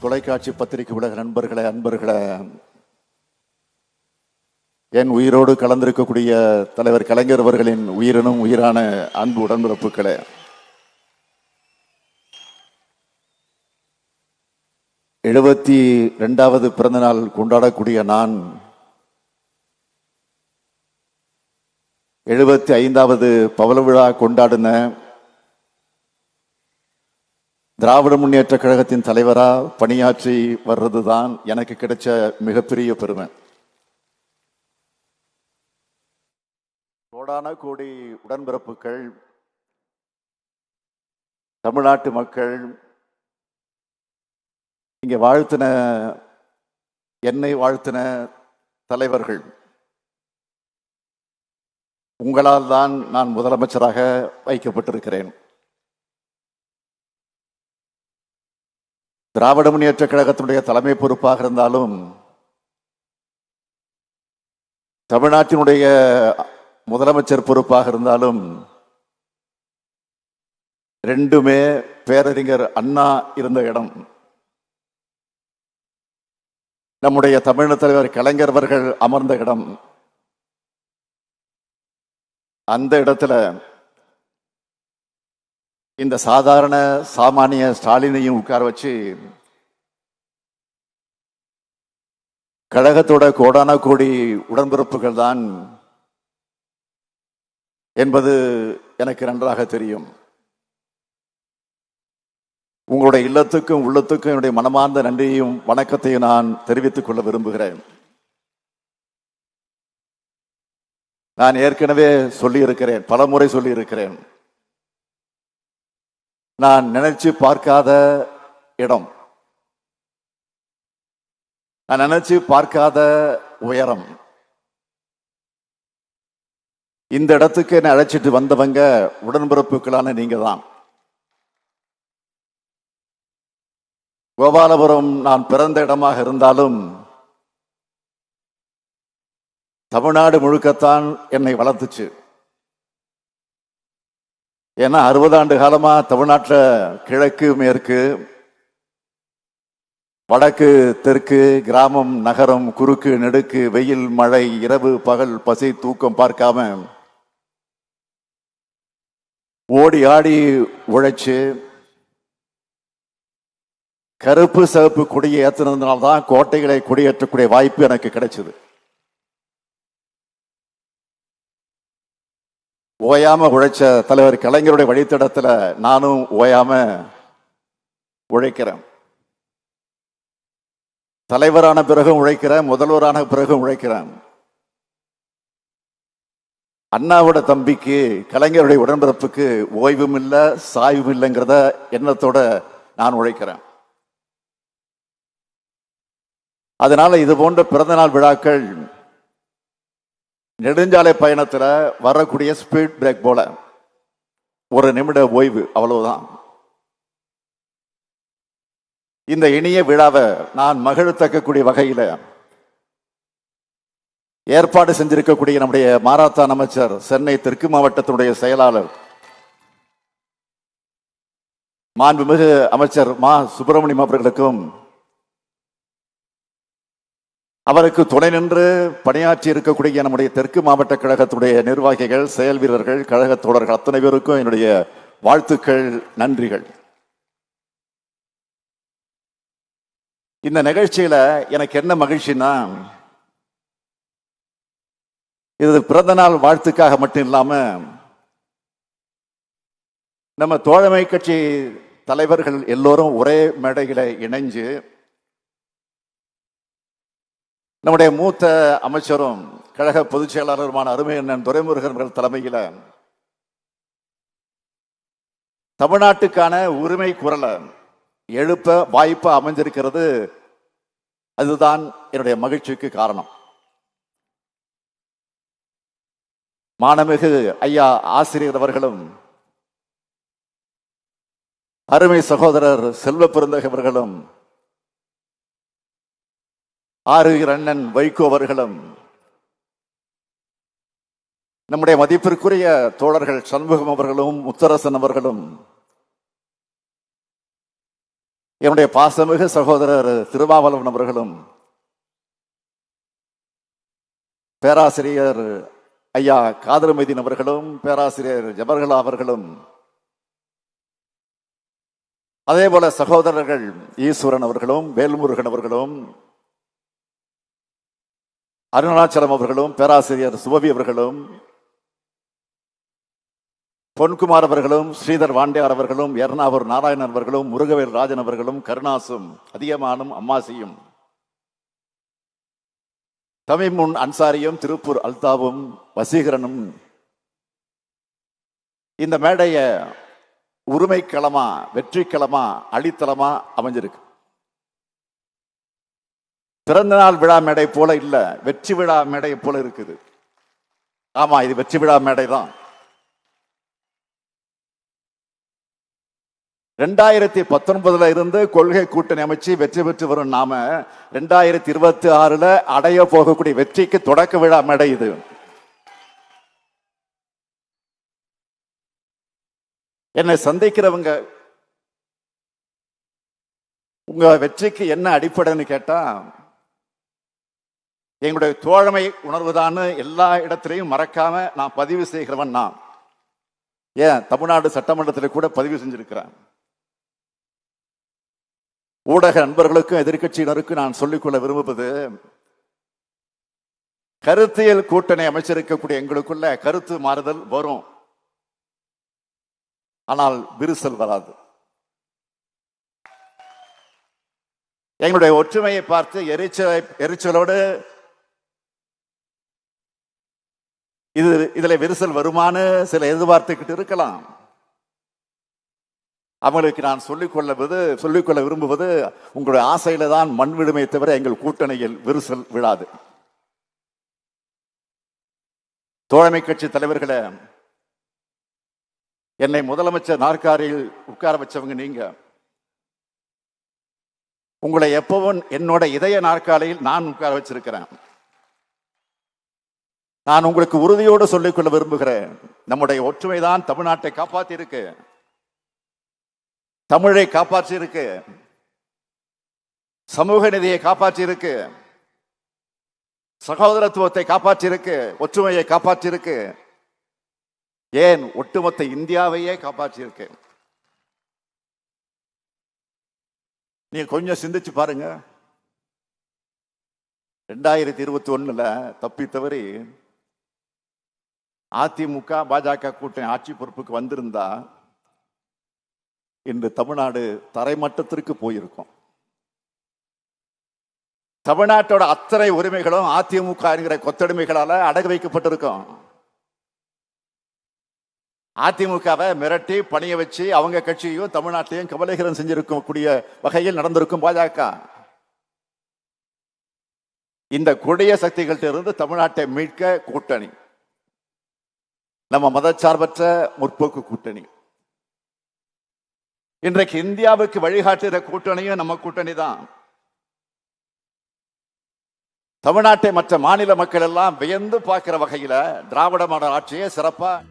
தொலைக்காட்சி பத்திரிகை உலக நண்பர்களை அன்பர்களை என் உயிரோடு கலந்திருக்கக்கூடிய தலைவர் கலைஞர் அவர்களின் உயிரினும் உயிரான அன்பு உடன்பிறப்புகளே. எழுபத்தி ரெண்டாவது பிறந்தநாள் கொண்டாடக்கூடிய நான் எழுபத்தி ஐந்தாவது பவள விழா கொண்டாடின திராவிட முன்னேற்ற கழகத்தின் தலைவராக பணியாற்றி வர்றது தான் எனக்கு கிடைச்ச மிகப்பெரிய பெருமை. கோடான கோடி உடன்பிறப்புகள் தமிழ்நாட்டு மக்கள் இங்கே வாழ்த்தின என்னை வாழ்த்தின தலைவர்கள் உங்களால் தான் நான் முதலமைச்சராக வைக்கப்பட்டிருக்கிறேன். திராவிட முன்னேற்ற கழகத்தினுடைய தலைமை பொறுப்பாக இருந்தாலும் தமிழ்நாட்டினுடைய முதலமைச்சர் பொறுப்பாக இருந்தாலும் ரெண்டுமே பேரறிஞர் அண்ணா இருந்த இடம். நம்முடைய தமிழ் தலைவர் கலைஞர் அவர்கள் அமர்ந்த இடம். அந்த இடத்துல இந்த சாதாரண சாமானிய ஸ்டாலினையும் உட்கார வச்சு கழகத்தோட கோடான கோடி உடன்பிறப்புகள் தான் என்பது எனக்கு நன்றாக தெரியும். உங்களுடைய இல்லத்துக்கும் உள்ளத்துக்கும் என்னுடைய மனமார்ந்த நன்றியையும் வணக்கத்தையும் நான் தெரிவித்துக் கொள்ள விரும்புகிறேன். நான் ஏற்கனவே சொல்லியிருக்கிறேன் பல முறை சொல்லியிருக்கிறேன். நான் நினைச்சு பார்க்காத இடம். நான் நினைச்சு பார்க்காத உயரம். இந்த இடத்துக்கு என்னை அழைச்சிட்டு வந்தவங்க உடன்பிறப்புகளான நீங்க தான் கோபாலபுரம் நான் பிறந்த இடமாக இருந்தாலும் தமிழ்நாடு முழுக்கத்தான் என்னை வளர்த்துச்சு. ஏன்னா அறுபது ஆண்டு காலமாக தமிழ்நாட்டில் கிழக்கு மேற்கு வடக்கு தெற்கு கிராமம் நகரம் குறுக்கு நெடுக்கு வெயில் மழை இரவு பகல் பசி தூக்கம் பார்க்காம ஓடி ஆடி உழைச்சு கருப்பு சிவப்பு கொடியை ஏத்துனதுனால தான் கோட்டைகளை கொடியேற்றக்கூடிய வாய்ப்பு எனக்கு கிடைச்சது. ஓயாம உழைச்ச தலைவர் கலைஞருடைய வழித்தடத்துல நானும் ஓயாம உழைக்கிறேன். தலைவரான பிறகும் உழைக்கிறேன் முதல்வரான பிறகும் உழைக்கிறேன். அண்ணாவோட தம்பிக்கு கலைஞருடைய உடன்பிறப்புக்கு ஓய்வும் இல்லை சாய்வும் இல்லைங்கிறத எண்ணத்தோட நான் உழைக்கிறேன். அதனால இது போன்ற பிறந்தநாள் விழாக்கள் நெடுஞ்சாலை பயணத்தில் வரக்கூடிய ஸ்பீட் பிரேக் போல ஒரு நிமிட ஓய்வு அவ்வளவுதான். இந்த இனிய விழாவை நான் மகிழ்த்தக்கக்கூடிய வகையில் ஏற்பாடு செஞ்சிருக்கக்கூடிய நம்முடைய மாராத்தான் அமைச்சர் சென்னை தெற்கு மாவட்டத்தினுடைய செயலாளர் மாண்புமிகு அமைச்சர் மா சுப்பிரமணியம் அவர்களுக்கும் அவருக்கு துணை நின்று பணியாற்றி இருக்கக்கூடிய நம்முடைய தெற்கு மாவட்ட கழகத்துடைய நிர்வாகிகள் செயல் வீரர்கள் கழக தோழர்கள் அத்தனை பேருக்கும் என்னுடைய வாழ்த்துக்கள் நன்றிகள். இந்த நிகழ்ச்சியில எனக்கு என்ன மகிழ்ச்சின்னா இது பிறந்த நாள் வாழ்த்துக்காக மட்டும் இல்லாம நம்ம தோழமை கட்சி தலைவர்கள் எல்லோரும் ஒரே மேடையில இணைஞ்சு நம்முடைய மூத்த அமைச்சரும் கழக பொதுச் செயலாளருமான அருமை அண்ணன் துரைமுருகன் அவர்கள் தலைமையில் தமிழ்நாட்டுக்கான உரிமை குரலை எழுப்ப வாய்ப்பு அமைஞ்சிருக்கிறது. அதுதான் என்னுடைய மகிழ்ச்சிக்கு காரணம். மாணமிகு ஐயா ஆசிரியர் அவர்களும் அருமை சகோதரர் செல்வ பெருந்தகவர்களும் ஆறுகிற அண்ணன் வைகோ அவர்களும். நம்முடைய மதிப்பிற்குரிய தோழர்கள் சண்முகம் அவர்களும் முத்தரசன் அவர்களும் என்னுடைய பாசமிகு சகோதரர் திருமாவளவன் அவர்களும் பேராசிரியர் ஐயா காதர்மைதீன் அவர்களும் பேராசிரியர் ஜபர்கலா அவர்களும் அதே போல சகோதரர்கள் ஈஸ்வரன் அவர்களும் வேல்முருகன் அவர்களும் அருணாச்சலம் அவர்களும் பேராசிரியர் சுபவி அவர்களும் பொன்குமார் அவர்களும் ஸ்ரீதர் வாண்டியார் அவர்களும் எர்ணாவூர் நாராயணன் அவர்களும் முருகவேல் ராஜன் அவர்களும் கருணாசும் அதிகமானும் அம்மாசியும் தமிமுன் அன்சாரியும் திருப்பூர் அல்தாவும் வசீகரனும் இந்த மேடைய உரிமை களமா வெற்றி களமா அடித்தளமா அமைஞ்சிருக்கு. பிறந்தநாள் விழா மேடை போல இல்லை வெற்றி விழா மேடை போல இருக்குது. ஆமா இது வெற்றி விழா மேடை தான். ரெண்டாயிரத்தி பத்தொன்பதுல இருந்து கொள்கை கூட்டணி அமைச்சு வெற்றி பெற்று வரும் நாம ரெண்டாயிரத்தி இருபத்தி ஆறுல அடைய போகக்கூடிய வெற்றிக்கு தொடக்க விழா மேடை இது. என்னை சந்திக்கிறவங்க உங்க வெற்றிக்கு என்ன அடிப்படைன்னு கேட்டா எங்களுடைய தோழமை உணர்வுதான்னு எல்லா இடத்திலையும் மறக்காம நான் பதிவு செய்கிறவன் நான். ஏன்? தமிழ்நாடு சட்டமன்றத்தில் கூட பதிவு செஞ்சிருக்கிறேன். ஊடக நண்பர்களுக்கும் எதிர்க்கட்சியினருக்கும் நான் சொல்லிக்கொள்ள விரும்புவது கருத்தியல் கூட்டணி அமைச்சிருக்கக்கூடிய எங்களுக்குள்ள கருத்து மாறுதல் வரும். ஆனால் விரிசல் வராது. எங்களுடைய ஒற்றுமையை பார்த்து எரிச்சலை எரிச்சலோடு இது இதுல விரிசல் வருமானு சில எதிர்பார்த்துக்கிட்டு இருக்கலாம். அவங்களுக்கு நான் சொல்லிக்கொள்வது சொல்லிக்கொள்ள விரும்புவது உங்களுடைய ஆசையில தான் மண் விடுமை தவிர எங்கள் கூட்டணியில் விரிசல் விழாது. தோழமை கட்சி தலைவர்களை என்னை முதலமைச்சர் நாற்காரியில் உட்கார வச்சவங்க நீங்க. உங்களை எப்பவும் என்னோட இதய நாற்காலியில் நான் உட்கார வச்சிருக்கிறேன். நான் உங்களுக்கு உறுதியோடு சொல்லிக்கொள்ள விரும்புகிறேன். நம்முடைய ஒற்றுமை தான் தமிழ்நாட்டை காப்பாற்றியிருக்கு. இருக்கு தமிழை காப்பாற்றி இருக்கு சமூக நிதியை காப்பாற்றி இருக்கு சகோதரத்துவத்தை காப்பாற்றி இருக்கு ஒற்றுமையை காப்பாற்றி இருக்கு ஏன் ஒட்டுமொத்த இந்தியாவையே காப்பாற்றி இருக்கு நீங்க கொஞ்சம் சிந்திச்சு பாருங்க. ரெண்டாயிரத்தி இருபத்தி ஒண்ணுல தப்பி தவறி அதிமுக பாஜக கூட்டணி ஆட்சி பொறுப்புக்கு வந்திருந்தா இன்று தமிழ்நாடு தரைமட்டத்திற்கு போயிருக்கும். தமிழ்நாட்டோட அத்தனை உரிமைகளும் அதிமுக என்கிற கொத்தடிமைகளால அடகு வைக்கப்பட்டிருக்கும். அதிமுகவை மிரட்டி பணிய வச்சு அவங்க கட்சியும் தமிழ்நாட்டையும் கபலீகரம் செஞ்சிருக்கும் கூடிய வகையில் நடந்திருக்கும் பாஜக. இந்த கொடிய சக்திகள்கிட்ட இருந்து தமிழ்நாட்டை மீட்க கூட்டணி. நம்ம மதச்சார்பற்ற முற்போக்கு கூட்டணி. இன்றைக்கு இந்தியாவுக்கு வழிகாட்டுகிற கூட்டணியும் நம்ம கூட்டணி தான். தமிழ்நாட்டை மற்ற மாநில மக்கள் எல்லாம் வியந்து பார்க்கிற வகையில திராவிட மாடல் ஆட்சியை சிறப்பாக